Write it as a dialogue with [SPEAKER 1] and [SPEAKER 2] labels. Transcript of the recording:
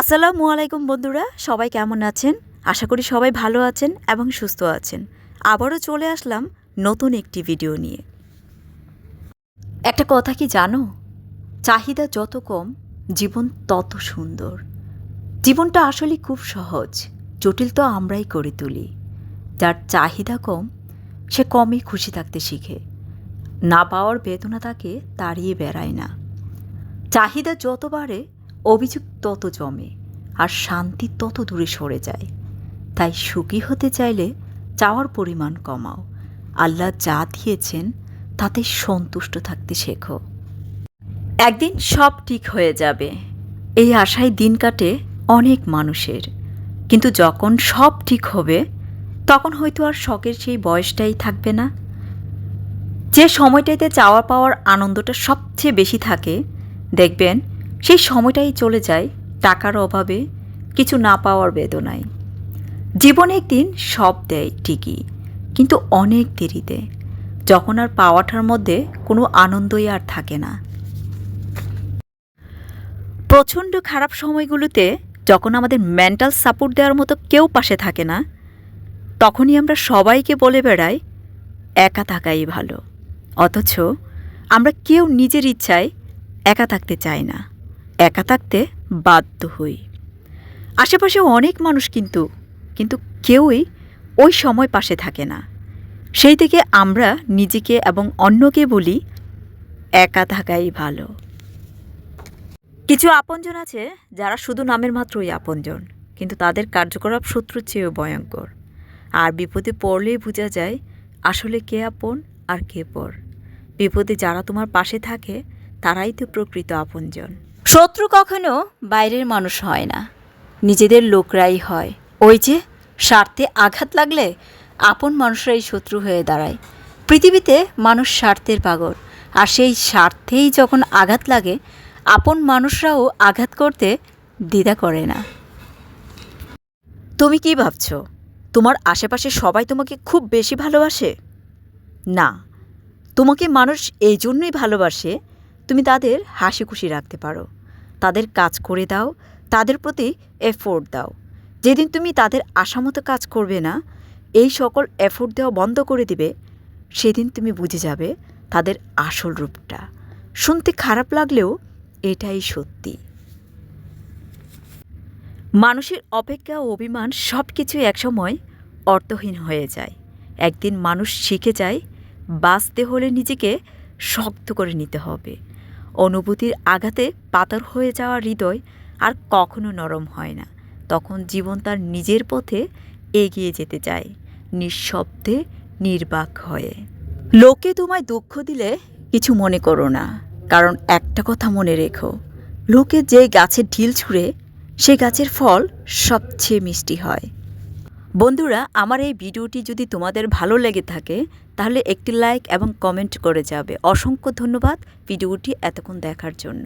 [SPEAKER 1] আসসালামু আলাইকুম বন্ধুরা, সবাই কেমন আছেন? আশা করি সবাই ভালো আছেন এবং সুস্থ আছেন। আবারও চলে আসলাম নতুন একটি ভিডিও নিয়ে। একটা কথা কি জানো? চাহিদা যত কম, জীবন তত সুন্দর। জীবনটা আসলে খুব সহজ, জটিল তো আমরাই করে তুলি। যার চাহিদা কম, সে কমই খুশি থাকতে শিখে। না পাওয়ার বেদনা তাকে তাড়িয়ে বেড়ায় না। চাহিদা যত বাড়ে অভিযোগ তত জমে আর শান্তি তত দূরে সরে যায়। তাই সুখী হতে চাইলে চাওয়ার পরিমাণ কমাও। আল্লাহ যা দিয়েছেন, তাতে সন্তুষ্ট থাকতে শেখো। একদিন সব ঠিক হয়ে যাবে। এই আশায় দিন কাটে অনেক মানুষের। কিন্তু যখন সব ঠিক হবে, তখন হয়তো আর শখের সেই বয়সটাই থাকবে না। যে সময়টাতে চাওয়া পাওয়ার আনন্দটা সবচেয়ে বেশি থাকে, দেখবেন সেই সময়টাই চলে যায় টাকার অভাবে কিছু না পাওয়ার বেদনায়। জীবনে একদিন সব দেয় ঠিকই, কিন্তু অনেক দেরিতে, যখন আর পাওয়াটার মধ্যে কোনো আনন্দই আর থাকে না। প্রচণ্ড খারাপ সময়গুলোতে যখন আমাদের মেন্টাল সাপোর্ট দেওয়ার মতো কেউ পাশে থাকে না, তখনই আমরা সবাইকে বলে বেড়াই, একা থাকাই ভালো। অথচ আমরা কেউ নিজের ইচ্ছায় একা থাকতে চাই না। একা থাকতে বাধ্য হই। আশেপাশে অনেক মানুষ কিন্তু কিন্তু কেউই ওই সময় পাশে থাকে না। সেই থেকে আমরা নিজেকে এবং অন্যকে বলি, একা থাকাই ভালো। কিছু আপনজন আছে যারা শুধু নামের মাত্রই আপনজন, কিন্তু তাদের কার্যকলাপ শত্রুর চেয়েও ভয়ঙ্কর। আর বিপদে পড়লেই বোঝা যায় আসলে কে আপন আর কে পর। বিপদে যারা তোমার পাশে থাকে, তারাই তো প্রকৃত আপনজন। শত্রু কখনো বাইরের মানুষ হয় না। নিজেদের লোকরাই হয়। ওই যে স্বার্থে আঘাত লাগলে আপন মানুষরাই শত্রু হয়ে দাঁড়ায়। পৃথিবীতে মানুষ স্বার্থের পাগল। আর সেই স্বার্থেই যখন আঘাত লাগে, আপন মানুষরাও আঘাত করতে দ্বিধা করে না। তুমি কি ভাবছ? তোমার আশেপাশে সবাই তোমাকে খুব বেশি ভালোবাসে? না। তোমাকে মানুষ এই জন্যই ভালোবাসে, তুমি তাদের হাসি খুশি রাখতে পারো। তাদের কাজ করে দাও, তাদের প্রতি এফোর্ট দাও। যেদিন তুমি তাদের আশামতো কাজ করবে না, এই সকল এফোর্ট দেওয়া বন্ধ করে দিবে, সেদিন তুমি বুঝে যাবে তাদের আসল রূপটা। শুনতে খারাপ লাগলেও এটাই সত্যি। মানুষের অপেক্ষা ও অভিমান সব কিছু একসময় অর্থহীন হয়ে যায়। একদিন মানুষ শিখে যায়, বাঁচতে হলে নিজেকে শক্ত করে নিতে হবে। অনুভূতির আঘাতে পাথর হয়ে যাওয়া হৃদয় আর কখনো নরম হয় না। তখন জীবন তার নিজের পথে এগিয়ে যেতে চায়, নিঃশব্দে নির্বাক হয়ে। লোকে তোমায় দুঃখ দিলে কিছু মনে করো না, কারণ একটা কথা মনে রেখো। লোকে যে গাছের ঢিল ছুঁড়ে, সে গাছের ফল সবচেয়ে মিষ্টি হয়। বন্ধুরা, আমার এই ভিডিওটি যদি তোমাদের ভালো লেগে থাকে, তাহলে একটি লাইক এবং কমেন্ট করে যাবে। অসংখ্য ধন্যবাদ ভিডিওটি এতক্ষণ দেখার জন্য।